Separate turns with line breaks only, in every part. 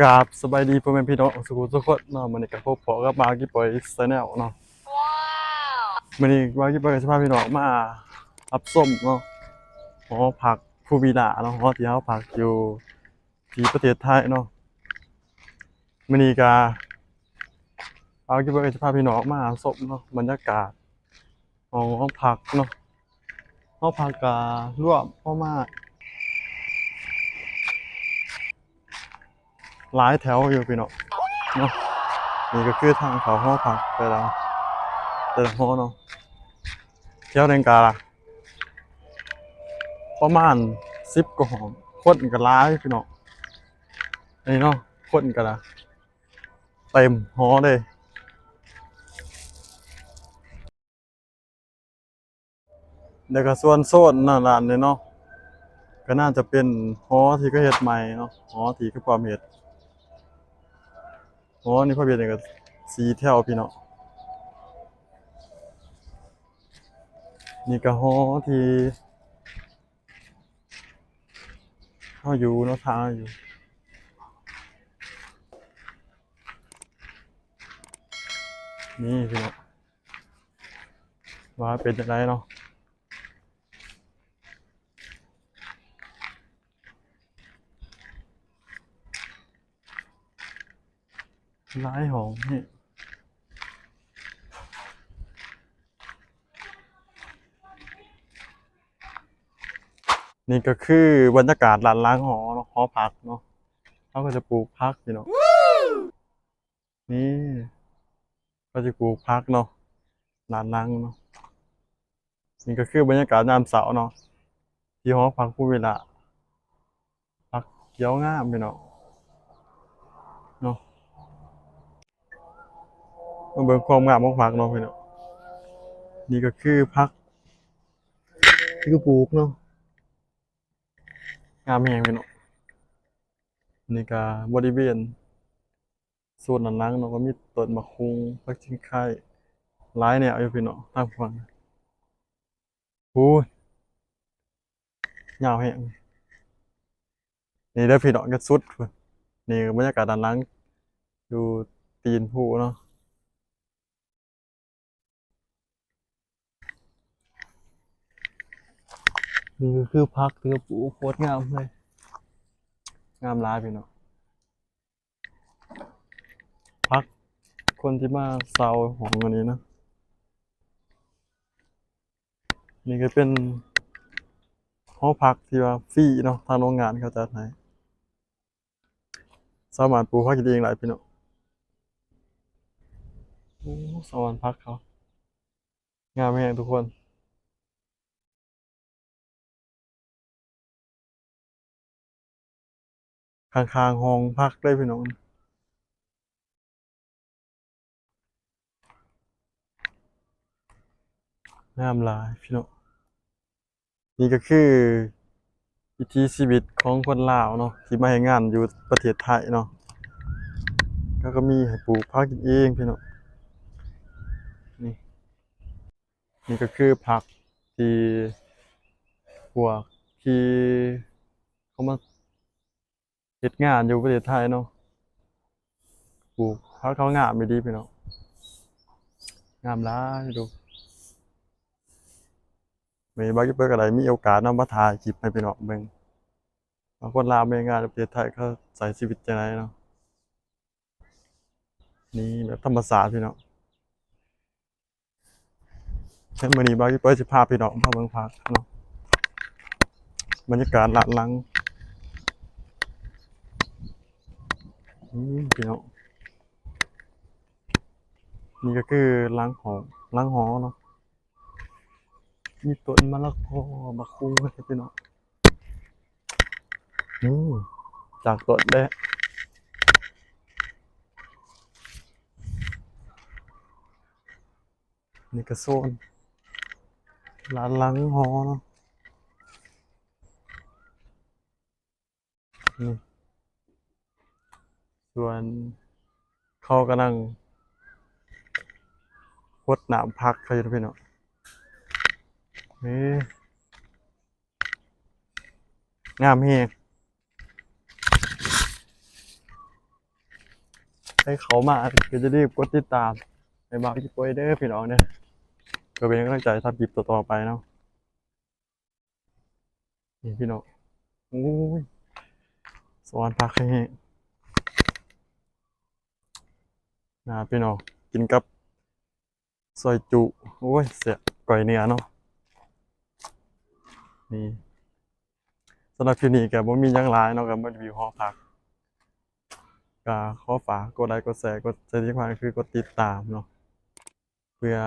กราบสบายดีพ่อแม่พี่น้องสุขุทุกคนเนาะมันนี่กับพวกพอกับมากี่ปอยสแนลเนาะมันนี่มากี่ปอยกับสภาพพี่น้องมารับส้มเนาะหอผักภูบีดาเนาะหอที่เฮาผักอยู่ที่ประเทศไทยเนาะมันนี่กาเอากี่ปอยกับสภาพพี่น้องมาหาส้มเนาะบรรยากาศหอผักเนาะหอผักการ่วมพ่อมา หลายแถวอยู่พี่น้องเนาะนี่ก็คือทางเขาห้อพักแต่ละแต่ละห้อเนาะเที่ยวแดงกาละประมาณสิบกว่าหองคนก็หลายพี่น้องนนี้เนาะคนก็ละเต็มห้อเลยเดี๋ยวก็ส่วนโซนนั่นร้านเลยเนาะก็น่าจะเป็นหอที่ก็เฮ็ดใหม่เนาะหอที่ก็ความเฮ็ด โอ้นี่พ่อเบียร์เนี่ยก็สีแถวพี่เนาะนี่ก็ฮอที่เฮาอยู่เนาะทางอยู่นี่พี่เนาะว่าเป็นจังไดเนาะ หลายหองนี่นี่ก็คือบรรยากาศหลานล้างหอเนาะหอพักเนาะเขาก็จะปลูกพักอยู่เนาะนี่ก็จะปลูกพักเนาะหลานล้างเนาะนี่ก็คือบรรยากาศยามเสาร์เนาะที่หอพักผู้เวลาพักเขียวงามพี่เนาะเนาะ มาเบิ่งความงามของพักเนาะพี่เนาะนี่ก็คือพักที่ก็ปลูกเนาะงามแหงพี่น้องนี่ก็บริเวณส่วนนั้นนังเนาะก็มีต้นมะคุงพักชิงไข่หลายแนวอยู่พี่น้องทางฝั่งพูดยาวแหงนี่ได้พี่น้องก็สุดพุ่นนี่ก็บรรยากาศด้านหลังอยู่ตีนผู้เนาะ นี่ก็คือพักที่เขาปลูกโคตรงามเลย งามหลายพี่เนาะพักคนที่มาเซาของอันนี้นะ นี่ก็เป็นห้องพักที่ว่าฟรีเนาะทางโรงงานเขาจัดให้สามารถปูพักกินเองหลายพี่เนาะโอ้สวรรค์พักเขา งามแฮงทุกคน ข้างๆห้องพักเลยพี่น้องงามหลายพี่น้องนี่ก็คือวิถีชีวิตของคนลาวเนาะที่มาให้งานอยู่ประเทศไทยเนาะก็ก็มีให้ปลูกผักกินเองพี่น้องนี่นี่ก็คือผักที่พวกที่เขามา เฮ็ดงานอยู่ประเทศไทยเนาะปลูกพักเขางามไม่ดีพี่น้องงามหลายดูมีบางทีเปิดอะไรมีโอกาสนำมาถ่ายคลิปให้พี่น้องเบิ่งบางคนลาวไปงานประเทศไทยเขาใช้ชีวิตจังไดเนาะนี่แบบธรรมศาสตร์พี่น้องเช่นมื้อนี้บางทีเปิดสิพาพี่น้องมาเบิ่งพักเนาะบรรยากาศหลานหลัง อืม พี่น้องนี่ก็คือล้างหอล้างหอเนาะมีต้นมะละกอมะคุงอะไรพี่น้องอืมจากต้นได้นี่ก็โซนร้านล้างหอเนาะนี่ ส่วนเขากำลังพดหน้ำพักเขาอยู่นะพี่เนาะนี่งามเฮงรเขามาก็จะรีบกดติดตามในบาวกิปโป้ยเด้อพี่น้องเนี่ยเพื่อเป็นกำลังใจทำคลิปต่อๆไปเนาะนี่พี่น้องโอ้ยสวรรค์พักให้แห้ง นะพี่น้องกินกับซอยจุ โอ้ย เสียก่อยเนื้อเนาะนี่สำหรับคลิปนี้ก็บ่มียังหลายเนาะก็มารีวิวหอพักก็ขอฝากกดไลค์กดแชร์กดใจที่สำคัญคือกดติดตามเนาะเพื่อ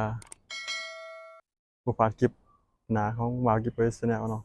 ผู้ฝากคลิปหนาของวาวกิปเปอร์ชแนลเนาะ